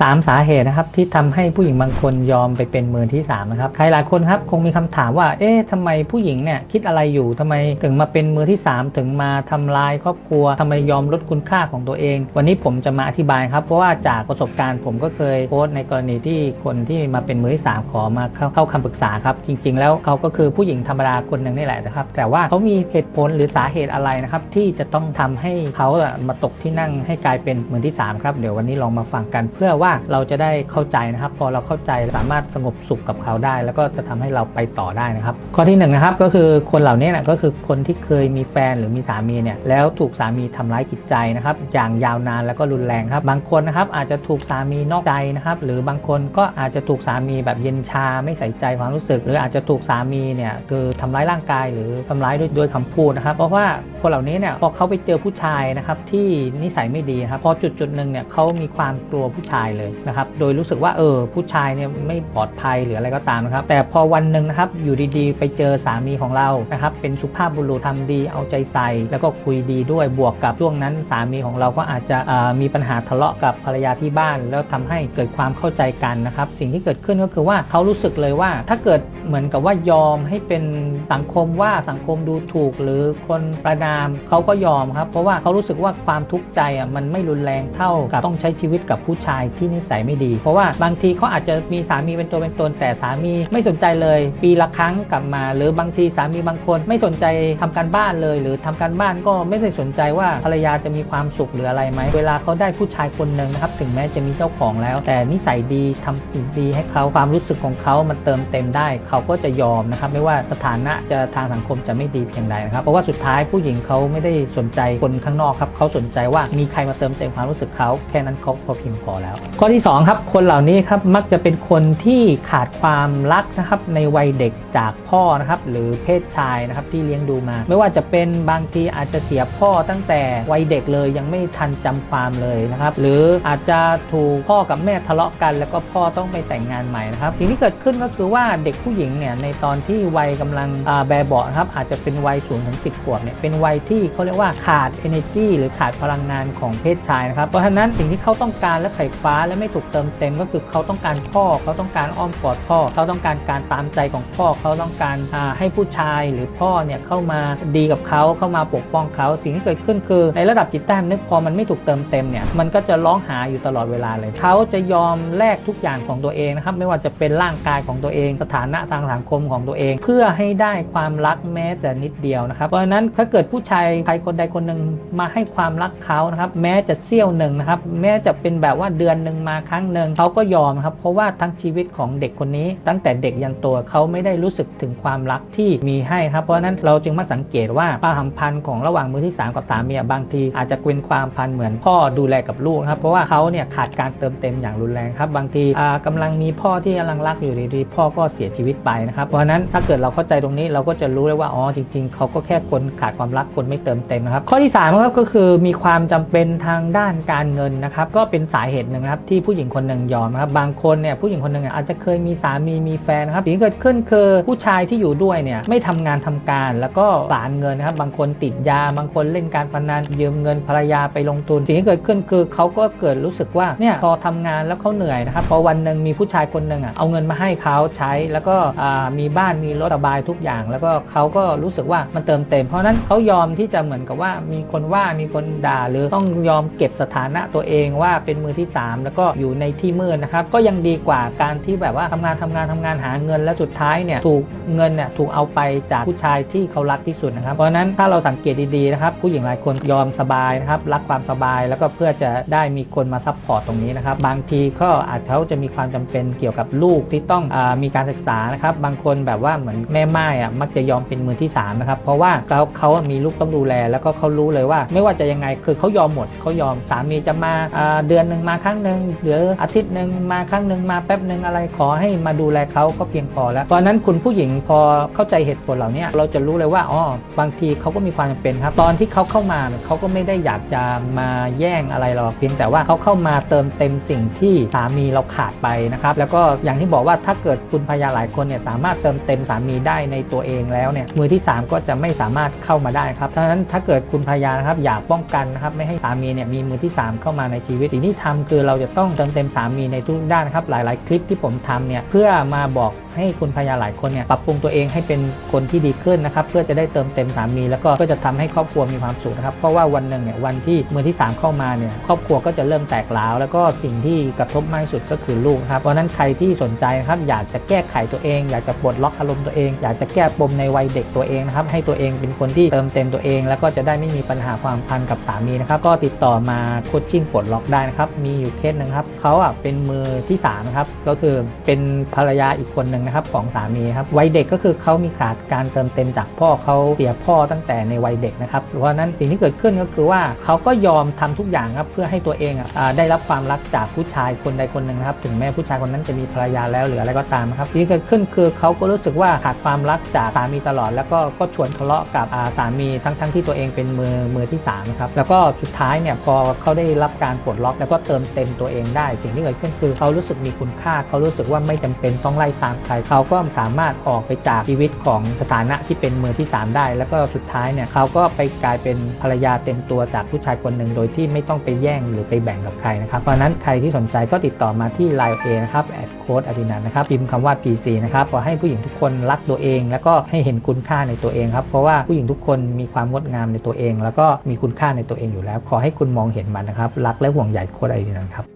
3 สาเหตุนะครับที่ทำให้ผู้หญิงบางคนยอมไปเป็นมือที่3นะครับใครหลายคนครับคงมีคำถามว่า เอ๊ะทำไมผู้หญิงเนี่ยคิดอะไรอยู่ทำไมถึงมาเป็นมือที่ 3 ถึงมาทำลายครอบครัวทำไมยอมลดคุณค่าของตัวเอง วันนี้ผมจะมาอธิบายครับ เพราะว่าจากประสบการณ์ผมก็เคยโพสต์ในกรณีที่คนที่มาเป็นมือที่3ขอมาเข้าเข้าคำปรึกษาครับจริง ๆ แล้วเขาก็คือผู้หญิงธรรมดาคนหนึ่งนี่แหละนะครับแต่ว่าเขามีเหตุผลหรือสาเหตุอะไรนะครับที่จะต้องทำให้เขาอะมาตกที่นั่งให้กลายเป็นมือที่3ครับเดี๋ยววันนี้ลองมาฟังกันเพื่อว่าว่าเราจะได้เข้าใจนะครับ พอเราเข้าใจสามารถสงบสุขกับเขาได้ แล้วก็จะทำให้เราไปต่อได้นะครับ ข้อที่1นงนะครับก็คือคนเหล่านี้นะก็คือคนที่เคยมีแฟนหรือมีสามีเนี่ยแล้วถูกสามีทำร้ายจิตใจนะครับอย่างยาวนานแล้วก็รุนแรงครับ บางคนนะครับอาจจะถูกสามีนอกใจนะครับ หรือบางคนก็อาจจะถูกสามีแบบเย็นชาไม่ใส่ใจความรู้สึก หรืออาจจะถูกสามีเนี่ยคือทำร้ายร่างกายหรือทำร้ายด้วยด้วยคำพูดนะครับ เพราะว่าคนเหล่านี้เนี่ยพอเขาไปเจอผู้ชายนะครับที่นิสัยไม่ดีครับพอจุดจุดหนึ่งเนี่ยเขามีความกลัวผู้ชายเลยนะครับ โดยรู้สึกว่าเออผู้ชายเนี่ยไม่ปลอดภัยหรืออะไรก็ตามนะครับ แต่พอวันหนึ่งนะครับอยู่ดีๆ ไปเจอสามีของเรานะครับ เป็นสุภาพบุรุษทำดีเอาใจใส่ แล้วก็คุยดีด้วยบวกกับช่วงนั้นสามีของเราก็อาจจะมีปัญหาทะเลาะกับภรรยาที่บ้าน แล้วทำให้เกิดความเข้าใจกันนะครับ สิ่งที่เกิดขึ้นก็คือว่าเขารู้สึกเลยว่า ถ้าเกิดเหมือนกับว่ายอมให้เป็นสังคมว่าสังคมดูถูก หรือคนประนามเขาก็ยอมครับ เพราะว่าเขารู้สึกว่าความทุกข์ใจอะมันไม่รุนแรงเท่ากับต้องใช้ชีวิตกับผู้ชายที่นิสัยไม่ดี เพราะว่าบางทีเขาอาจจะมีสามีเป็นตัวเป็นตนแต่สามีไม่สนใจเลย ปีละครั้งกลับมา หรือบางทีสามีบางคนไม่สนใจทำการบ้านเลย หรือทำการบ้านก็ไม่ได้สนใจว่าภรรยาจะมีความสุขหรืออะไรไหมเวลาเขาได้ผู้ชายคนหนึ่งนะครับถึงแม้จะมีเจ้าของแล้ว แต่นิสัยดีทำสิ่งดีให้เขาความรู้สึกของเขามันเติมเต็มได้ เขาก็จะยอมนะครับไม่ว่าสถานะจะทางสังคมจะไม่ดีเพียงใดนะครับเพราะว่าสุดท้ายผู้หญิงเขาไม่ได้สนใจคนข้างนอกครับเขาสนใจว่ามีใครมาเติมเต็มความรู้สึกเขาแค่นั้นเขาพอเพียงพอแล้วข้อที่สองครับคนเหล่านี้ครับมักจะเป็นคนที่ขาดความรักนะครับในวัยเด็กจากพ่อนะครับหรือเพศชายนะครับที่เลี้ยงดูมา ไม่ว่าจะเป็นบางทีอาจจะเสียพ่อตั้งแต่วัยเด็กเลยยังไม่ทันจำความเลยนะครับหรืออาจจะถูกพ่อกับแม่ทะเลาะกัน แล้วก็พ่อต้องไปแต่งงานใหม่นะครับสิ่งที่เกิดขึ้นก็คือว่าเด็กผู้หญิงเนี่ยในตอนที่วัยกำลังแบเบาะนะครับอาจจะเป็นวัย0ูนถึงสิขวบเนี่ยเป็นวัยที่เขาเรียกว่าขาด energy หรือขาดพลังงานของเพศชายนะครับเพราะฉะนั้นสิ่งที่เขาต้องการและไฟฟ้าและไม่ถูกเติมเต็มก็คือเขาต้องการพ่อ เขาต้องการอ้อมกอดพ่อ เขาต้องการการตามใจของพ่อ เขาต้องการให้ผู้ชายหรือพ่อเนี่ยเข้ามาดีกับเขาเข้ามาปกป้องเขาสิ่งที่เกิดขึ้นคือ ในระดับจิตใต้สำนึกพอมันไม่ถูกเติมเต็มเนี่ยมันก็จะร้องหาอยู่ตลอดเวลาเลยเขาจะยอมแลกทุกอย่างของตัวเองนะครับไม่ว่าจะเป็นร่างกายของตัวเอง สถานะทางสังคมของตัวเอง เพื่อให้ได้ความรักแม้แต่นิดเดียวนะครับเพราะฉะนั้นถ้าเกิดผู้ชายใครคนใดคนหนึ่งมาให้ความรักเขานะครับแม้จะเสี้ยวหนึ่งนะครับแม้จะเป็นแบบว่าเดือนหนึ่งมาครั้งหนึ่งเขาก็ยอมครับ เพราะว่าทั้งชีวิตของเด็กคนนี้ ตั้งแต่เด็กยันโตเขาไม่ได้รู้สึกถึงความรักที่มีให้ครับ เพราะนั้นเราจึงมาสังเกตว่าความสัมพันธ์ของระหว่างมือที่ 3 กับสามีบางที อาจจะเป็นความพันเหมือนพ่อดูแลกับลูกครับเพราะว่าเขาเนี่ยขาดการเติมเต็มอย่างรุนแรงครับ บางทีอ่ากำลังมีพ่อที่กำลังรักอยู่ดีๆพ่อก็เสียชีวิตไปนะครับเพราะนั้นถ้าเกิดเราเข้าใจตรงนี้เราก็จะรู้เลยว่าอ๋อจริง ๆเขาก็แค่คนขาดความรักคนไม่เติมเต็มนะครับข้อที่3ครับก็คือมีความจำเป็นทางด้านการเงินนะครับก็เป็นสาเหตุหนึ่งครับที่ผู้หญิงคนหนึ่งยอมนะครับบางคนเนี่ยผู้หญิงคนหนึ่งอาจจะเคยมีสามีมีแฟนนะครับสิ่งที่เกิดขึ้นคือผู้ชายที่อยู่ด้วยเนี่ยไม่ทำงานทำการ แล้วก็สารเงินนะครับบางคนติดยาบางคนเล่นการพนันยืมเงินภรรยาไปลงทุน สิ่งที่เกิดขึ้นคือเขาก็เกิดรู้สึกว่าเนี่ยพอทำงานแล้วเขาเหนื่อยนะครับพอวันหนึ่งมีผู้ชายคนหนึ่งอะเอาเงินมาให้เขาใช้แล้วก็มีบ้านมีรถสบายทุกอย่าง แล้วก็เขาก็รู้สึกว่ามันเติมเต็ม เพราะฉะนั้นเขายอมที่จะเหมือนกับว่ามีคนว่ามีคนด่าหรือต้องยอมเก็บสถานะตัวเองว่าเป็นมือที่ 3แล้วก็อยู่ในที่มืดนะครับก็ยังดีกว่าการที่แบบว่าทำงานทำงานทำงานหาเงิน แล้วสุดท้ายเนี่ยถูกเงินเนี่ยถูกเอาไปจากผู้ชายที่เขารักที่สุดนะครับ เพราะนั้นถ้าเราสังเกตดีๆนะครับ ผู้หญิงหลายคนยอมสบายนะครับรักความสบายแล้วก็เพื่อจะได้มีคนมาซัพพอร์ตตรงนี้นะครับบางทีก็อาจจะเขาจะมีความจำเป็นเกี่ยวกับลูกที่ต้องอมีการศึกษานะครับบางคนแบบว่าเหมือนแม่ไม้อะมักจะยอมเป็นมือที่สามนะครับเพราะว่าเขาเขามีลูกต้องดูแล แล้วก็เขารู้เลยว่า ไม่ว่าจะยังไงคือเขายอมหมดเขายอมสามีจะมาอ่าเดือนหนึ่งมาครั้งหนึ่งหรืออาทิตย์หนึ่งมาครั้งหนึ่งมาแป๊บหนึ่งอะไรขอให้มาดูแลเขาก็เพียงพอแล้ว เพราะนั้นคุณผู้หญิงพอเข้าใจเหตุผลเหล่านี้เราจะรู้เลยว่าอ๋อบางทีเขาก็มีความจำเป็นครับ ตอนที่เขาเข้ามาเขาก็ไม่ได้อยากจะมาแย่งอะไรหรอกเพียงแต่ว่าเขาเข้ามาเติมเต็มสิ่งที่สามีเราขาดไปนะครับแล้วก็อย่างที่บอกว่าถ้าเกิดคุณภรรยาหลายคนเนี่ยสามารถเติมเต็มสามีได้ในตัวเองแล้วเนี่ยมือที่ 3 ก็จะไม่สามารถเข้ามาได้ครับเพราะฉะนั้นถ้าเกิดคุณภรรยานะครับอยากป้องกันนะครับไม่ให้สามีเนี่ยมีมือที่ 3 เข้ามาในชีวิตสิ่งที่ทำคือเราจะจะต้องเติมเต็มสามีในทุกด้านนะครับหลาย ๆ คลิปที่ผมทำเนี่ยเพื่อมาบอก ให้คุณภรรยาหลายคนเนี่ยปรับปรุงตัวเองให้เป็นคนที่ดีขึ้นนะครับเพื่อจะได้เติมเต็มสามี แล้วก็ก็จะทำให้ครอบครัวมีความสุขนะครับเพราะว่าวันหนึ่งเนี่ยวันที่มือที่สามเข้ามาเนี่ยครอบครัวก็จะเริ่มแตกร้าว แล้วก็สิ่งที่กระทบมากที่สุดก็คือลูกครับเพราะนั้นใครที่สนใจนะครับอยากจะแก้ไขตัวเอง อยากจะปลดล็อกอารมณ์ตัวเอง อยากจะแก้ปมในวัยเด็กตัวเองนะครับให้ตัวเองเป็นคนที่เติมเต็มตัวเอง แล้วก็จะได้ไม่มีปัญหาความพันกับสามีนะครับก็ติดต่อมาโคชชิ่งปลดล็อกได้นะครับมีอยู่เคสหนึงครับเขาอะเป็นมือที่สามนะครับก็คือเป็นภรรยาอีกคนหนึ่งนะครับของสามีครับวัยเด็กก็คือเขามีขาดการเติมเต็มจากพ่อเขาเสียพ่อตั้งแต่ในวัยเด็กนะครับเพราะนั้นสิ่งที่เกิดขึ้นก็คือว่าเขาก็ยอมทำทุกอย่างครับเพื่อให้ตัวเองอะได้รับความรักจากผู้ชายคนใดคนหนึ่งนะครับถึงแม้ผู้ชายคนนั้นจะมีภรรยาแล้วหรืออะไรก็ตามนะครับสิ่งที่เกิดขึ้นคือเขาก็รู้สึกว่าขาดความรักจากสามีตลอด แล้วก็ก็ชวนทะเลาะกับสามีทั้งทั้งที่ตัวเองเป็นมือมือที่สามนะครับแล้วก็สุดท้ายเนี่ยพอเขาได้รับการปลดล็อก แล้วก็เติมเต็มตัวเองได้ สิ่งที่เกิดขึ้นคือเขารู้สึกมีคุณค่า เขารู้สึกว่าไม่จำเป็นต้องไล่ตามใครเขาก็สามารถออกไปจากชีวิตของสถานะที่เป็นมือที่สามได้ แล้วก็สุดท้ายเนี่ยเขาก็ไปกลายเป็นภรรยาเต็มตัวจากผู้ชายคนหนึ่งโดยที่ไม่ต้องไปแย่งหรือไปแบ่งกับใครนะครับเพราะนั้นใครที่สนใจก็ติดต่อมาที่ Line เอนะครับแอดโค้ดอดินันนะครับพิมพ์คำว่า PC นะครับขอให้ผู้หญิงทุกคนรักตัวเอง แล้วก็ให้เห็นคุณค่าในตัวเองครับเพราะว่าผู้หญิงทุกคนมีความงดงามในตัวเอง แล้วก็มีคุณค่าในตัวเองอยู่แล้ว ขอให้คุณมองเห็นมันนะครับรักและห่วงใยโค้ดอดินันครับ